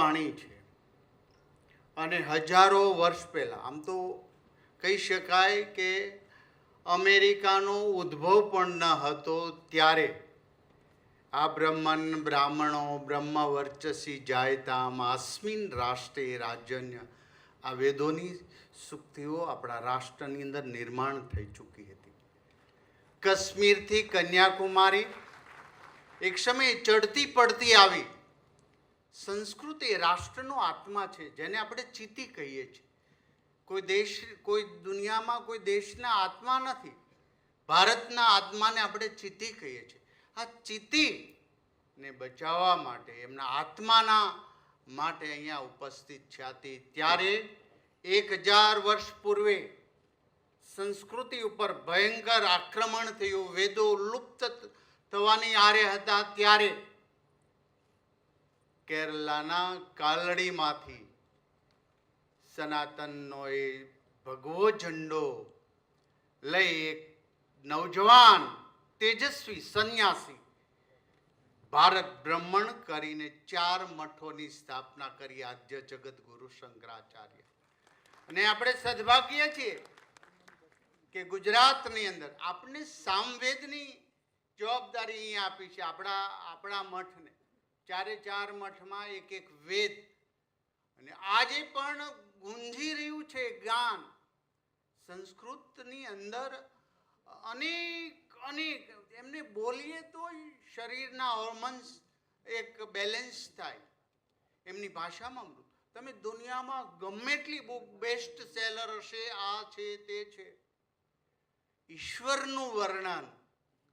વાણી છે. અને હજારો વર્ષ પહેલાં, આમ તો કહી શકાય કે અમેરિકાનો ઉદ્ભવ પણ ન હતો ત્યારે. આ બ્રહ્મન, બ્રાહ્મણો બ્રહ્મ વર્ચસી જાયતામ, આસ્મિન રાષ્ટ્રે રાજન્ય આ વેદોની સુક્તિઓ આપણા રાષ્ટ્રની અંદર નિર્માણ થઈ ચૂકી હતી. કાશ્મીરથી કન્યાકુમારી એક સમયે ચડતી પડતી આવી. સંસ્કૃત એ રાષ્ટ્રનો આત્મા છે, જેને આપણે ચિત્તી કહીએ છીએ. કોઈ દેશ, કોઈ દુનિયામાં કોઈ દેશના આત્મા નથી, ભારતના આત્માને આપણે ચિત્તી કહીએ છીએ. આ ચિત્તી બચાવવા માટે, એમના આત્માના માટે અહીંયા ઉપસ્થિત થયા ત્યારે એક હજાર વર્ષ પૂર્વે સંસ્કૃતિ ઉપર ભયંકર આક્રમણ થયું, વેદો લુપ્ત થવાની આરે હતા. ત્યારે કેરલાના કાલડીમાંથી સનાતનનો એ ભગવો ઝંડો લઈ એક નવજવાન તેજસ્વી સંન્યાસી ભારત બ્રહ્મણ કરીને ચાર મઠોની સ્થાપના કરી આદ્ય જગત ગુરુ શંકરાચાર્ય. અને આપણે સદભાગ્ય છીએ કે ગુજરાતની અંદર આપણે સામવેદની જવાબદારી અહીંયા આપી છે આપણા આપણા મઠને. ચારે ચાર મઠમાં એક એક વેદ. અને આજે પણ ગુંજી રહ્યું છે જ્ઞાન. સંસ્કૃતની અંદર અનેક અનેક, એમને બોલીએ તો શરીરના હોર્મોન્સ એક બેલેન્સ થાય. એમની ભાષામાં મૃત તમે દુનિયામાં ગમે એટલી બુક બેસ્ટ સેલર હશે, આ છે, તે છે. ઈશ્વરનું વર્ણન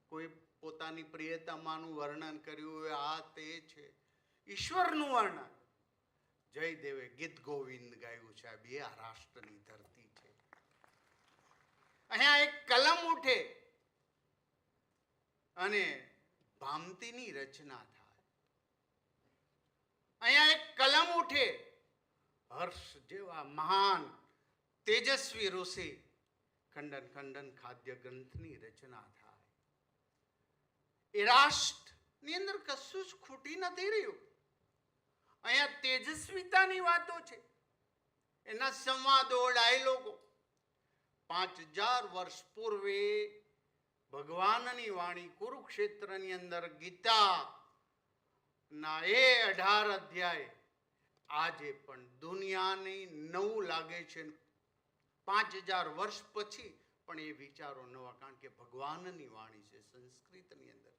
કોઈ પોતાની પ્રિયતમાનું વર્ણન કર્યું આ તે છે. ઈશ્વરનું વર્ણન. જયદેવે ગીત ગોવિંદ ગાયું છે. આ બે આ રાષ્ટ્રની ધરતી છે. અહીંયા એક કલમ ઉઠે. અને ભામતીની રચના થાય. અહીંયા એક કલમ ઉઠે. હર્ષ જેવા મહાન, તેજસ્વી ઋષિ ખંડન ખંડન ખાદ્ય ગ્રંથની રચના થાય. એ રાષ્ટ્રની અંદર કશું જ ખૂટી નથી રહ્યું. અહીંયા તેજસ્વીતાની વાતો છે. એના સંવાદો ડાયલોગો. પાંચ હજાર વર્ષ પૂર્વે ભગવાનની વાણી કુરુક્ષેત્રની અંદર ગીતા ના એ અઢાર અધ્યાય આજે પણ દુનિયાની નવું લાગે છે. પાંચ હજાર વર્ષ પછી પણ એ વિચારો નવા કારણ કે ભગવાનની વાણી છે સંસ્કૃતની અંદર.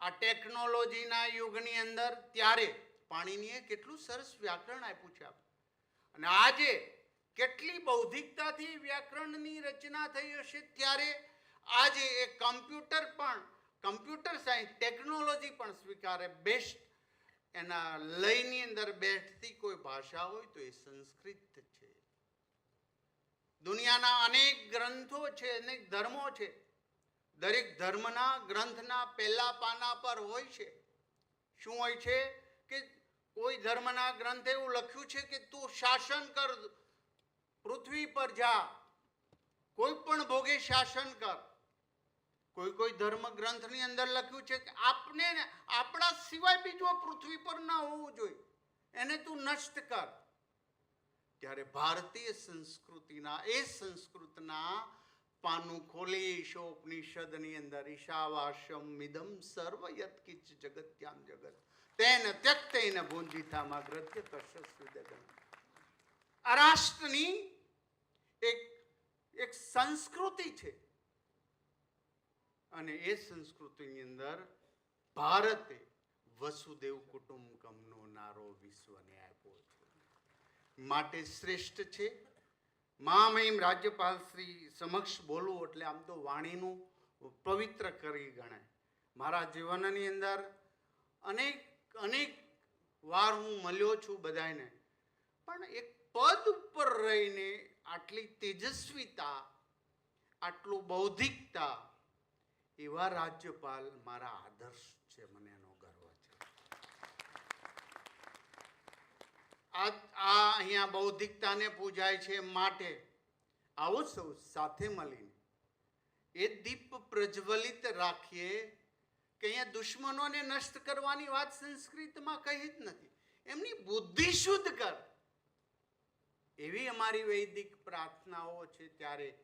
આ ટેકનોલોજીના યુગની અંદર ત્યારે પાણીનીએ કેટલું સરસ વ્યાકરણ આપ્યું છે અને આજે કેટલી બૌદ્ધિકતાથી વ્યાકરણની રચના થઈ હશે ત્યારે આજે એ કમ્પ્યુટર પણ, કમ્પ્યુટર સાયન્સ, ટેકનોલોજી પણ સ્વીકારે બેસ્ટ. એના લયની અંદર બેઠતી કોઈ ભાષા હોય તો એ સંસ્કૃત દુનિયાના અનેક ગ્રંથો છે, અનેક ધર્મો છે. દરેક ધર્મના ગ્રંથના પહેલા પાના પર હોય છે. શું હોય છે કે કોઈ ધર્મના ગ્રંથે એવું લખ્યું છે કે તું શાસન કર, પૃથ્વી પર જા. કોઈ પણ ભોગે શાસન કર. કોઈ કોઈ ધર્મ ગ્રંથની અંદર લખ્યું છે કે આપને આપણા સિવાય બીજો પૃથ્વી પર ન હોવું જોઈએ. એને તું નષ્ટ કર. ત્યારે ભારતીય સંસ્કૃતિના, એ સંસ્કૃતના પાનું ખોલી ઈશોપનિષદની અંદર ઈશાવાસમ મિદમ સર્વ યત્કિચ જગત્યામ જગત. તેન ત્યક્તેન ભુંજિતામાં ગ્રથ્ય કશ્ય ગગન આ રાષ્ટ્રની એક એક સંસ્કૃતિ છે. અને એ સંસ્કૃતિની અંદર ભારતે વસુદેવ કુટુંબકમનો નારો વિશ્વને આપ્યો છે માટે શ્રેષ્ઠ છે. મહામહિમ રાજ્યપાલ શ્રી સમક્ષ બોલવું એટલે આમ તો વાણીનું પવિત્ર કરી ગણાય. મારા જીવનની અંદર અનેક અનેક વાર હું મળ્યો છું બધાને પણ એક પદ ઉપર રહીને આટલી તેજસ્વીતા, આટલું બૌદ્ધિકતા એવા રાજ્યપાલ મારા આદર્શ છે મને એનો ગર્વ છે આ આ અહીંયા બૌદ્ધિકતાને પૂજાય છે માટે. આવો સૌ સાથે મળીને. એ દીપ પ્રજ્વલિત રાખીએ કે અહીંયા દુશ્મનોને નષ્ટ કરવાની વાત સંસ્કૃતમાં કહી જ નથી. એમની બુદ્ધિ શુદ્ધ કર. એવી અમારી વૈદિક પ્રાર્થનાઓ છે ત્યારે.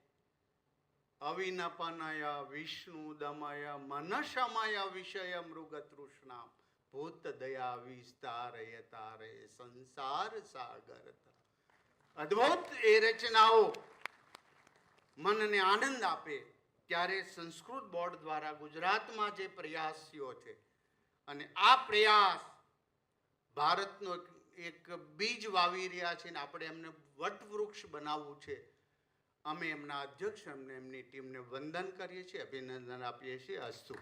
અવિનપનય વિષ્ણુ દમય મનશમય વિષય મૃગ તૃષ્ણા ભૂત દયા વિસ્તારય તારે સંસાર સાગર. અદ્ભુત એ રચનાઓ મનને આનંદ આપે ત્યારે સંસ્કૃત બોર્ડ દ્વારા ગુજરાતમાં જે પ્રયાસીઓ છે અને આ પ્રયાસ ભારતનો એક- બીજ વાવી રહ્યા છે ને આપણે એમને વટવૃક્ષ બનાવવું છે અમે એમના અધ્યક્ષ અમને એમની ટીમને વંદન કરીએ છીએ, અભિનંદન આપીએ છીએ અસ્તુ